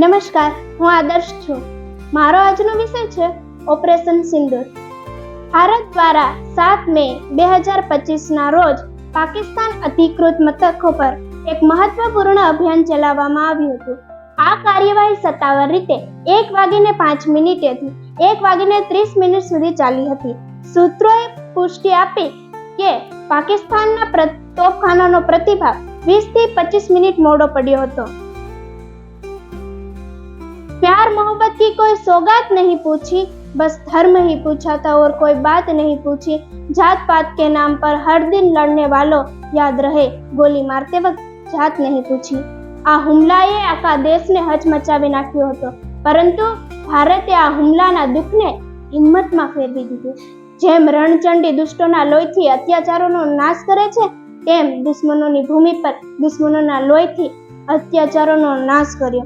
નમસ્કાર, હું આદર્શ છું. મારો આજનો વિષય છે ઓપરેશન સિંદૂર. ભારત દ્વારા સાત મે બે હજાર પચીસના રોજ પાકિસ્તાન અધિકૃત મથકો પર એક મહત્વપૂર્ણ અભિયાન ચલાવવામાં આવ્યું હતું. આ કાર્યવાહી સત્તાવાર રીતે એક વાગીને પાંચ મિનિટેથી એક વાગીને ત્રીસ મિનિટ સુધી ચાલી હતી. સૂત્રોએ પુષ્ટિ આપી કે પાકિસ્તાનના તોપખાનાનો પ્રતિભાવ વીસથી પચીસ મિનિટ મોડો પડ્યો હતો. प्यार मोहब्बत की कोई सौगात नहीं पूछी बस धर्म ही पूछा था और कोई बात नहीं पूछी जात पात के नाम पर हर दिन लड़ने वालों याद रहे गोली मारते वक्त जात नहीं पूछी આ હુમલાએ આખા દેશને હચમચાવી નાખ્યો હતો પરંતુ ભારતે આ હુમલાના દુઃખને હિંમતમાં ફેરવી દીધું જેમ રણચંડી દુષ્ટોના લોહીથી અત્યાચારોનો નાશ કરે છે તેમ દુશ્મનોની ભૂમિ પર દુશ્મનોના લોહીથી અત્યાચારોનો નાશ કર્યો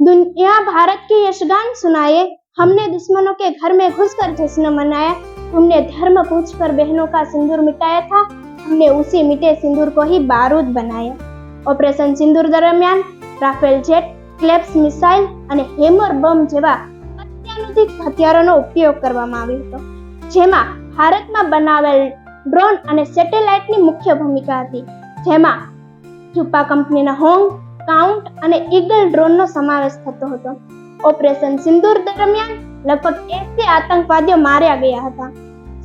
दुनिया भारत की यशगान सुनाए हमने दुश्मनों के घर में घुसकर जश्न मनाया हमने धर्म पूछकर बहनों का सिंदूर मिटाया था हमने उसी मिटे सिंदूर को ही बारूद बनाया ઓપરેશન સિંદૂર દરમિયાન રાફેલ જેટ ક્લેપ્સ મિસાઇલ અને હેમર બમ જેવા અત્યાધુનિક હથિયારોનો ઉપયોગ કરવામાં આવ્યો હતો જેમાં ભારતમાં બનાવેલ ડ્રોન અને સેટેલાઇટની મુખ્ય ભૂમિકા હતી જેમાં રૂપા કંપનીના હોંગ કાઉન્ટ અને ઈગલ ડ્રોનનો સમાવેશ થતો હતો ઓપરેશન સિંદૂર દરમિયાન લગભગ એસી આતંકવાદીઓ માર્યા ગયા હતા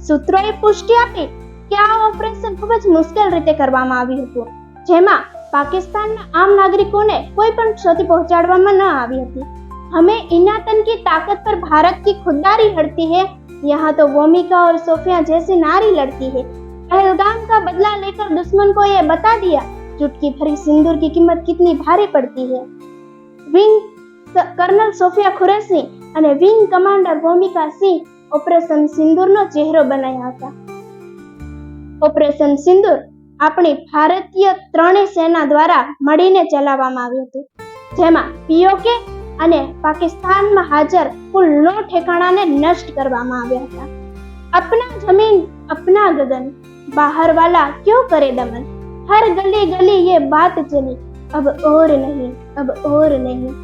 સૂત્રોએ પુષ્ટિ આપી કે આ ઓપરેશન ખૂબ જ મુશ્કેલ રીતે કરવામાં આવ્યું હતું જેમાં પાકિસ્તાનના આમ નાગરિકોને કોઈ પણ ક્ષતિ પહોંચાડવામાં ન આવી હતી हमें इन आतंक की ताकत पर भारत की खुददारी लड़ती है यहाँ तो वोमिका और सोफिया जैसी नारी लड़ती है पहलगाम का बदला लेकर दुश्मन को ये बता दिया चुटकी भरी सिंदूर की कीमत कितनी भारी पड़ती है विंग સ- કર્નલ સોફિયા ખુરેશી અને વિંગ કમાન્ડર ભૂમિકા સિંહ ઓપરેશન સિંદૂરનો ચહેરો બનાવ્યા હતા ઓપરેશન સિંદૂર આપણી ભારતીય ત્રણેય સેના દ્વારા મળીને ચલાવવામાં આવ્યું હતું જેમાં પીઓકે અને પાકિસ્તાનમાં હાજર કુલ નौ ઠેકાણાને નષ્ટ કરવામાં આવ્યા હતા अपना जमीन अपना गगन बाहर वाला क्यों करे दमन हर गली गली ये बात चली अब और नहीं अब और નહીં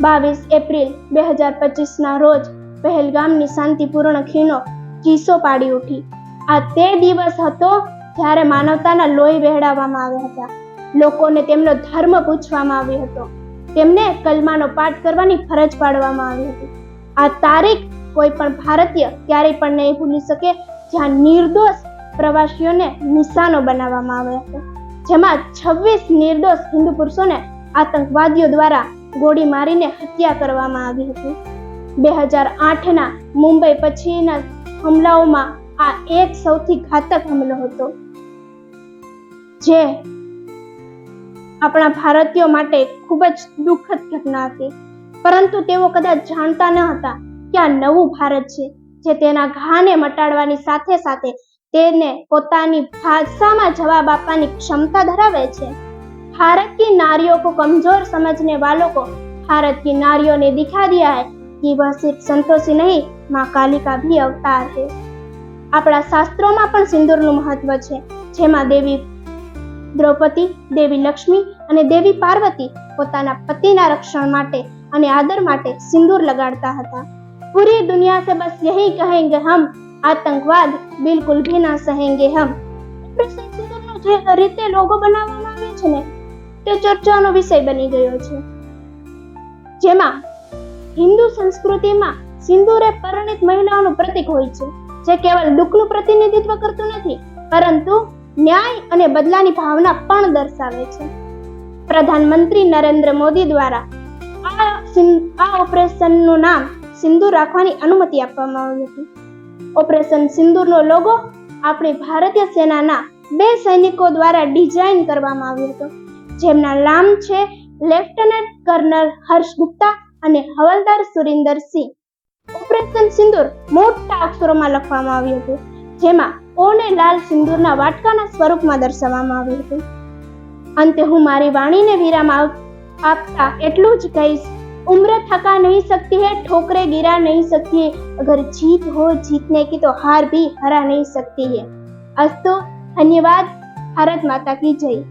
બાવીસ એપ્રિલ બે હજાર પચીસના રોજ પહેલગામની શાંતિપૂર્ણ ખીણો ચીસો પાડી ઉઠી આ તે દિવસ હતો જ્યારે માનવતાના લોહી વહેડાવવામાં આવ્યા હતા લોકોને તેમનો ધર્મ પૂછવામાં આવ્યો હતો તેમને કલમાનો પાઠ કરવાની ફરજ પાડવામાં આવી હતી આ તારીખ કોઈ પણ ભારતીય ક્યારેય પણ નહીં ભૂલી શકે જ્યાં નિર્દોષ પ્રવાસીઓને નિશાનો બનાવવામાં આવ્યા છે. જેમાં છવ્વીસ નિર્દોષ હિન્દુ પુરુષોને આતંકવાદીઓ દ્વારા ગોળી મારીને હત્યા કરવામાં આવી હતી. બે હજાર આઠના મુંબઈ પછીના હુમલાઓમાં આ એક સૌથી ઘાતક હુમલો હતો. જે આપણા ભારતીયો માટે ખૂબ જ દુઃખદ ઘટના હતી. પરંતુ તેઓ કદાચ જાણતા ન હતા કે આ નવું ભારત છે, જે તેના ઘાને મટાડવાની સાથે સાથે તેને પોતાની ભાષામાં જવાબ આપવાની ક્ષમતા ધરાવે છે भारत की नारियों को कमजोर समझने वालों को भारत की नारियों ने दिखा दिया है कि वह सिर्फ संतोषी नहीं माँ काली का भी अवतार है આપણા શાસ્ત્રોમાં પણ સિંદૂરનું મહત્વ છે જેમાં દેવી દ્રૌપદી દેવી લક્ષ્મી અને દેવી પાર્વતી પોતાના પતિના રક્ષણ માટે અને આદર માટે સિંદૂર લગાડતા હતા પૂરી દુનિયા સે બસ યહી કહેંગે હમ આતંકવાદ બિલકુલ ભી ના સહેંગે હમ. ઓપરેશન જે રીતે લોગો બનાવવામાં આવે છે ને, તે ચર્ચાનો વિષય બની ગયો છે. જેમાં હિન્દુ સંસ્કૃતિમાં સિંદૂર એ પરિણિત મહિલાઓનું પ્રતીક હોય છે, જે કેવલ દુઃખનું પ્રતિનિધિત્વ કરતું નથી, પરંતુ ન્યાય અને બદલાની ભાવના પણ દર્શાવે છે. પ્રધાનમંત્રી નરેન્દ્ર મોદી દ્વારા આ આ ઓપરેશનનું નામ સિંદૂર રાખવાની અનુમતિ આપવામાં આવી હતી. ઓપરેશન સિંદૂરનો લોગો આપણી ભારતીય સેનાના બે સૈનિકો દ્વારા ડિઝાઇન કરવામાં આવ્યો હતો. જેમના નામ છે લેફ્ટનન્ટ કર્નલ હર્ષ ગુપ્તા અને હવલદાર સુરિન્દર સિંહ. ઓપરેશન સિંદૂર મોટા અક્ષરોમાં લખવામાં આવ્યું હતું, જેમાં ઓ ને લાલ સિંદૂરના વાટકાના સ્વરૂપમાં દર્શાવવામાં આવ્યું હતું. અંતે હું મારી વાણીને વિરામ આપતા એટલું જ કહીશ उम्र थका नहीं सकती है ठोकरे गिरा नहीं सकती है अगर जीत हो जीतने की तो हार भी हरा नहीं सकती है अस्तु धन्यवाद भारत माता की जय